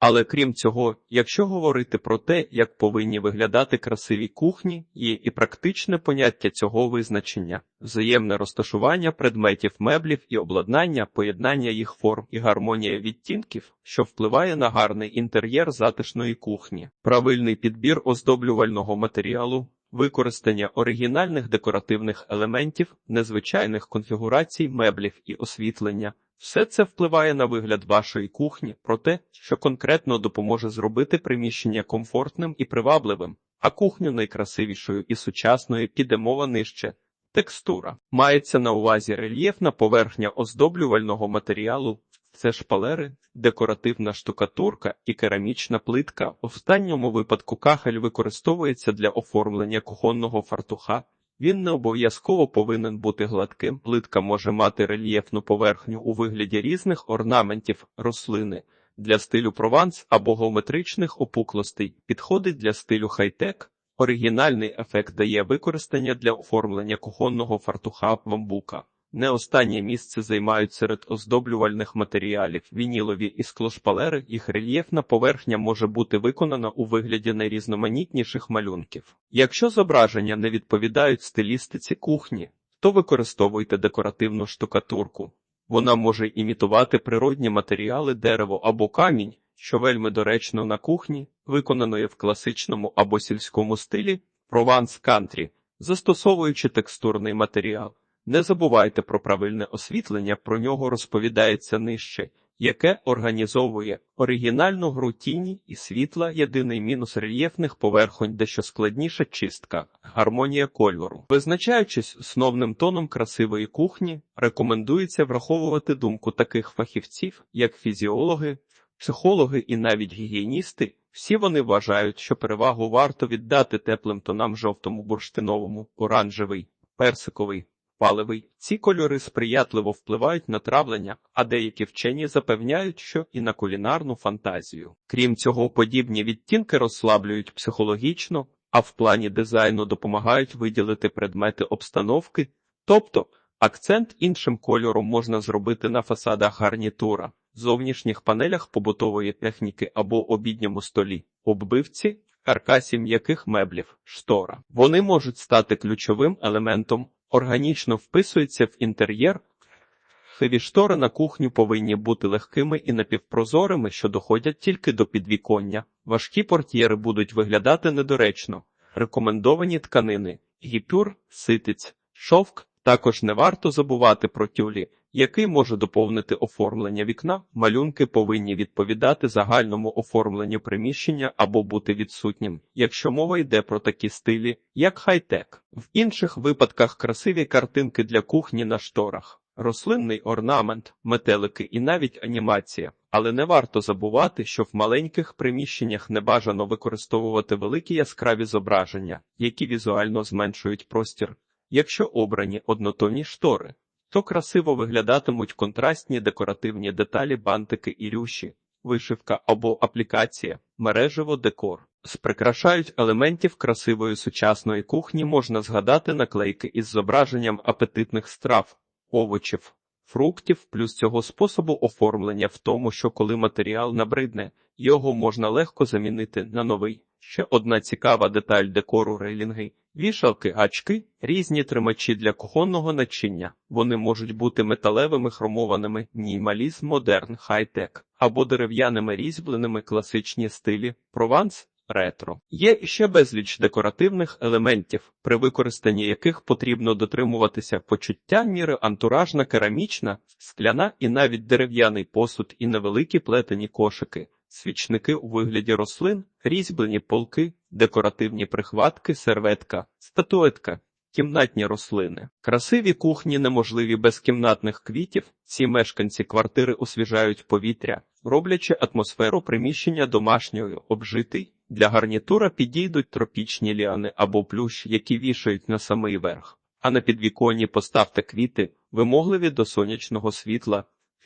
Але крім цього, якщо говорити про те, як повинні виглядати красиві кухні, є і практичне поняття цього визначення, взаємне розташування предметів, меблів і обладнання, поєднання їх форм і гармонія відтінків, що впливає на гарний інтер'єр затишної кухні, правильний підбір оздоблювального матеріалу. Використання оригінальних декоративних елементів, незвичайних конфігурацій меблів і освітлення, все це впливає на вигляд вашої кухні, про те, що конкретно допоможе зробити приміщення комфортним і привабливим, а кухню найкрасивішою і сучасною піде мова нижче. Текстура мається на увазі рельєфна поверхня оздоблювального матеріалу, це шпалери, декоративна штукатурка і керамічна плитка. В останньому випадку кахель використовується для оформлення кухонного фартуха. Він не обов'язково повинен бути гладким. Плитка може мати рельєфну поверхню у вигляді різних орнаментів рослини. Для стилю прованс або геометричних опуклостей підходить для стилю хай-тек. Оригінальний ефект дає використання для оформлення кухонного фартуха бамбука. Не останнє місце займають серед оздоблювальних матеріалів вінілові і склошпалери, їх рельєфна поверхня може бути виконана у вигляді найрізноманітніших малюнків. Якщо зображення не відповідають стилістиці кухні, то використовуйте декоративну штукатурку. Вона може імітувати природні матеріали, дерево або камінь, що вельми доречно на кухні, виконаної в класичному або сільському стилі прованс кантрі, застосовуючи текстурний матеріал. Не забувайте про правильне освітлення, про нього розповідається нижче, яке організовує оригінальну гру тіні і світла, єдиний мінус рельєфних поверхонь, дещо складніша чистка, гармонія кольору. Визначаючись основним тоном красивої кухні, рекомендується враховувати думку таких фахівців, як фізіологи, психологи і навіть гігієністи. Всі вони вважають, що перевагу варто віддати теплим тонам жовтому бурштиновому, оранжевий, персиковий паливий. Ці кольори сприятливо впливають на травлення, а деякі вчені запевняють, що і на кулінарну фантазію. Крім цього, подібні відтінки розслаблюють психологічно, а в плані дизайну допомагають виділити предмети обстановки, тобто акцент іншим кольором можна зробити на фасадах гарнітура, зовнішніх панелях побутової техніки або обідньому столі, оббивці. Каркасі м'яких меблів, штора. Вони можуть стати ключовим елементом органічно вписується в інтер'єр. Хиві штори на кухню повинні бути легкими і напівпрозорими, що доходять тільки до підвіконня. Важкі портьєри будуть виглядати недоречно. Рекомендовані тканини, гіпюр, ситиць, шовк. Також не варто забувати про тюлі, який може доповнити оформлення вікна. Малюнки повинні відповідати загальному оформленню приміщення або бути відсутнім, якщо мова йде про такі стилі, як хай-тек. В інших випадках красиві картинки для кухні на шторах, рослинний орнамент, метелики і навіть анімація. Але не варто забувати, що в маленьких приміщеннях не бажано використовувати великі яскраві зображення, які візуально зменшують простір. Якщо обрані однотонні штори, то красиво виглядатимуть контрастні декоративні деталі, бантики і рюші, вишивка або аплікація, мережево декор. З прикрашають елементів красивої сучасної кухні можна згадати наклейки із зображенням апетитних страв, овочів, фруктів, плюс цього способу оформлення в тому, що коли матеріал набридне, його можна легко замінити на новий. Ще одна цікава деталь декору рейлінги. Вішалки, гачки, різні тримачі для кухонного начиння. Вони можуть бути металевими хромованими, мінімалізм, модерн, хай-тек, або дерев'яними різьбленими класичні стилі, прованс, ретро. Є ще безліч декоративних елементів, при використанні яких потрібно дотримуватися почуття міри антуражна, керамічна, скляна і навіть дерев'яний посуд і невеликі плетені кошики свічники у вигляді рослин, різьблені полки, декоративні прихватки, серветка, статуетка, кімнатні рослини. Красиві кухні неможливі без кімнатних квітів. Ці мешканці квартири освіжають повітря, роблячи атмосферу приміщення домашньою, обжитий. Для гарнітура підійдуть тропічні ліани або плющ, які вішають на самий верх. А на підвіконні поставте квіти, вимогливі до сонячного світла,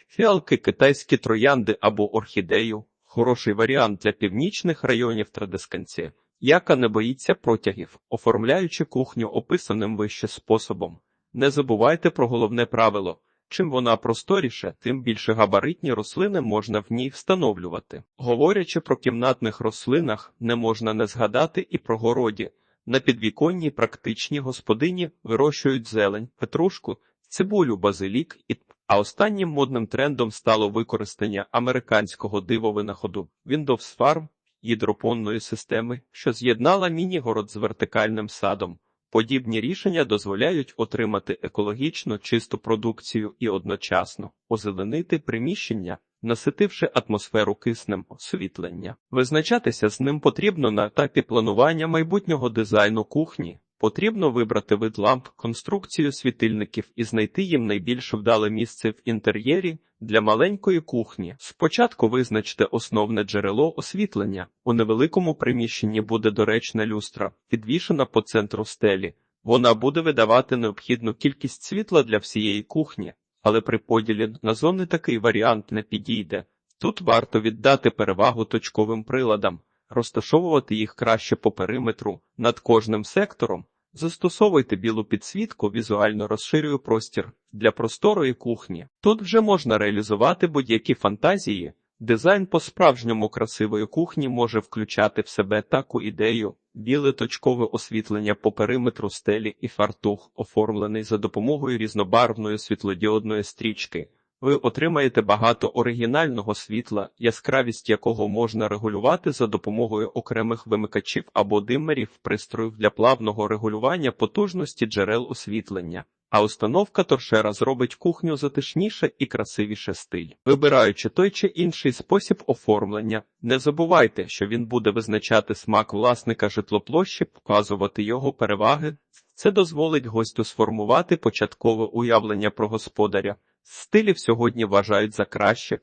фіалки, китайські троянди або орхідею. Хороший варіант для північних районів традисканці, яка не боїться протягів, оформляючи кухню описаним вище способом. Не забувайте про головне правило Чим вона просторіша, тим більше габаритні рослини можна в ній встановлювати. Говорячи про кімнатних рослинах, не можна не згадати і про городі. На підвіконні практичні господині вирощують зелень, петрушку, цибулю, базилік і а останнім модним трендом стало використання американського дивовинаходу Windows Farm гідропонної системи, що з'єднала міні-город з вертикальним садом. Подібні рішення дозволяють отримати екологічно чисту продукцію і одночасно озеленити приміщення, наситивши атмосферу киснем освітлення. Визначатися з ним потрібно на етапі планування майбутнього дизайну кухні. Потрібно вибрати вид ламп, конструкцію світильників і знайти їм найбільш вдале місце в інтер'єрі для маленької кухні. Спочатку визначте основне джерело освітлення. У невеликому приміщенні буде доречна люстра, підвішена по центру стелі. Вона буде видавати необхідну кількість світла для всієї кухні, але при поділі на зони такий варіант не підійде. Тут варто віддати перевагу точковим приладам, розташовувати їх краще по периметру над кожним сектором. Застосовуйте білу підсвітку, візуально розширює простір для просторої кухні. Тут вже можна реалізувати будь-які фантазії. Дизайн по-справжньому красивої кухні може включати в себе таку ідею, біле точкове освітлення по периметру стелі і фартух, оформлений за допомогою різнобарвної світлодіодної стрічки. Ви отримаєте багато оригінального світла, яскравість якого можна регулювати за допомогою окремих вимикачів або димерів пристроїв для плавного регулювання потужності джерел освітлення. А установка торшера зробить кухню затишніше і красивіше стиль. Вибираючи той чи інший спосіб оформлення, не забувайте, що він буде визначати смак власника житлоплощі, показувати його переваги. Це дозволить гостю сформувати початкове уявлення про господаря. Стилів сьогодні вважають за краще.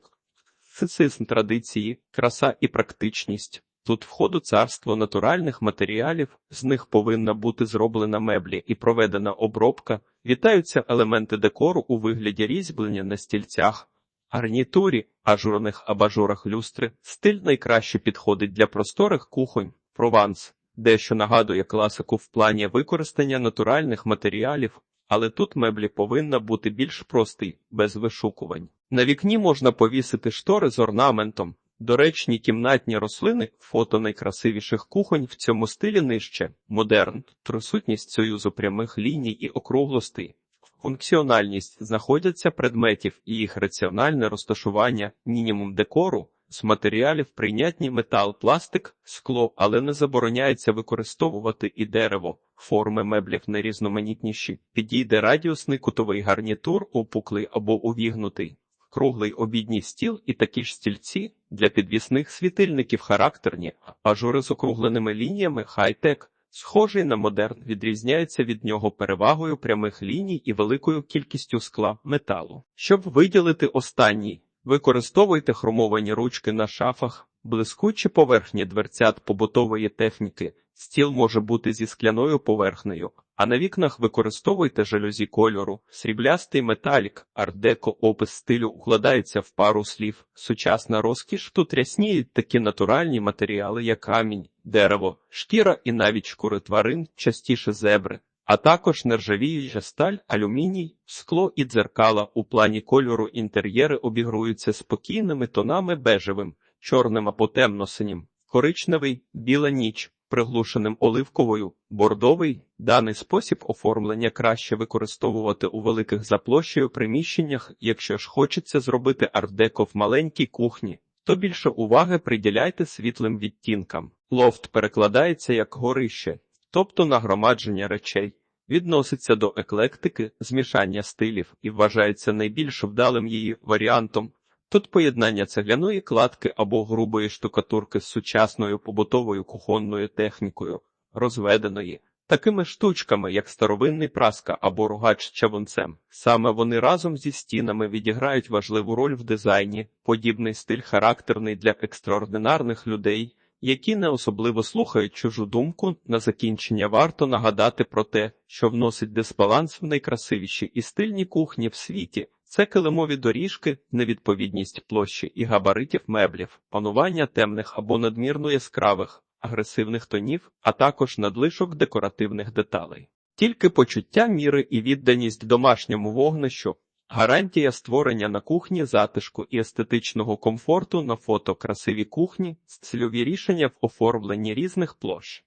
Цицизм традиції, краса і практичність. Тут входу царство натуральних матеріалів, з них повинна бути зроблена меблі і проведена обробка. Вітаються елементи декору у вигляді різьблення на стільцях, гарнітурі, ажурних абажурах люстри. Стиль найкраще підходить для просторих кухонь, прованс, дещо нагадує класику в плані використання натуральних матеріалів, але тут меблі повинна бути більш простий, без вишукувань. На вікні можна повісити штори з орнаментом. Доречні кімнатні рослини, фото найкрасивіших кухонь в цьому стилі нижче, модерн, присутність союзу прямих ліній і округлостей, функціональність знаходяться предметів і їх раціональне розташування, мінімум декору, з матеріалів прийнятні метал, пластик, скло, але не забороняється використовувати і дерево, форми меблів найрізноманітніші, підійде радіусний кутовий гарнітур, опуклий або увігнутий. Круглий обідній стіл і такі ж стільці для підвісних світильників характерні, ажури з округленими лініями хай-тек, схожий на модерн, відрізняється від нього перевагою прямих ліній і великою кількістю скла металу. Щоб виділити останній, використовуйте хромовані ручки на шафах, блискучі поверхні дверцят побутової техніки. Стіл може бути зі скляною поверхнею, а на вікнах використовуйте жалюзі кольору, сріблястий металік, ардеко опис стилю укладається в пару слів. Сучасна розкіш тут рясніють такі натуральні матеріали, як камінь, дерево, шкіра і навіть шкури тварин, частіше зебри, а також нержавіюча сталь, алюміній, скло і дзеркала у плані кольору інтер'єри обігруються спокійними тонами бежевим, чорним або темно-синім, коричневий, біла ніч приглушеним оливковою, бордовий. Даний спосіб оформлення краще використовувати у великих за площею приміщеннях, якщо ж хочеться зробити ардеко в маленькій кухні, то більше уваги приділяйте світлим відтінкам. Лофт перекладається як горище, тобто нагромадження речей. Відноситься до еклектики, змішання стилів і вважається найбільш вдалим її варіантом. Тут поєднання цегляної кладки або грубої штукатурки з сучасною побутовою кухонною технікою, розведеної, такими штучками, як старовинний праска або рогач чавунцем. Саме вони разом зі стінами відіграють важливу роль в дизайні, подібний стиль характерний для екстраординарних людей, які не особливо слухають чужу думку. На закінчення варто нагадати про те, що вносить дисбаланс в найкрасивіші і стильні кухні в світі. Це килимові доріжки, невідповідність площі і габаритів меблів, панування темних або надмірно яскравих, агресивних тонів, а також надлишок декоративних деталей. Тільки почуття міри і відданість домашньому вогнищу, Гарантія створення на кухні затишку і естетичного комфорту на фото красиві кухні, цільові рішення в оформленні різних площ.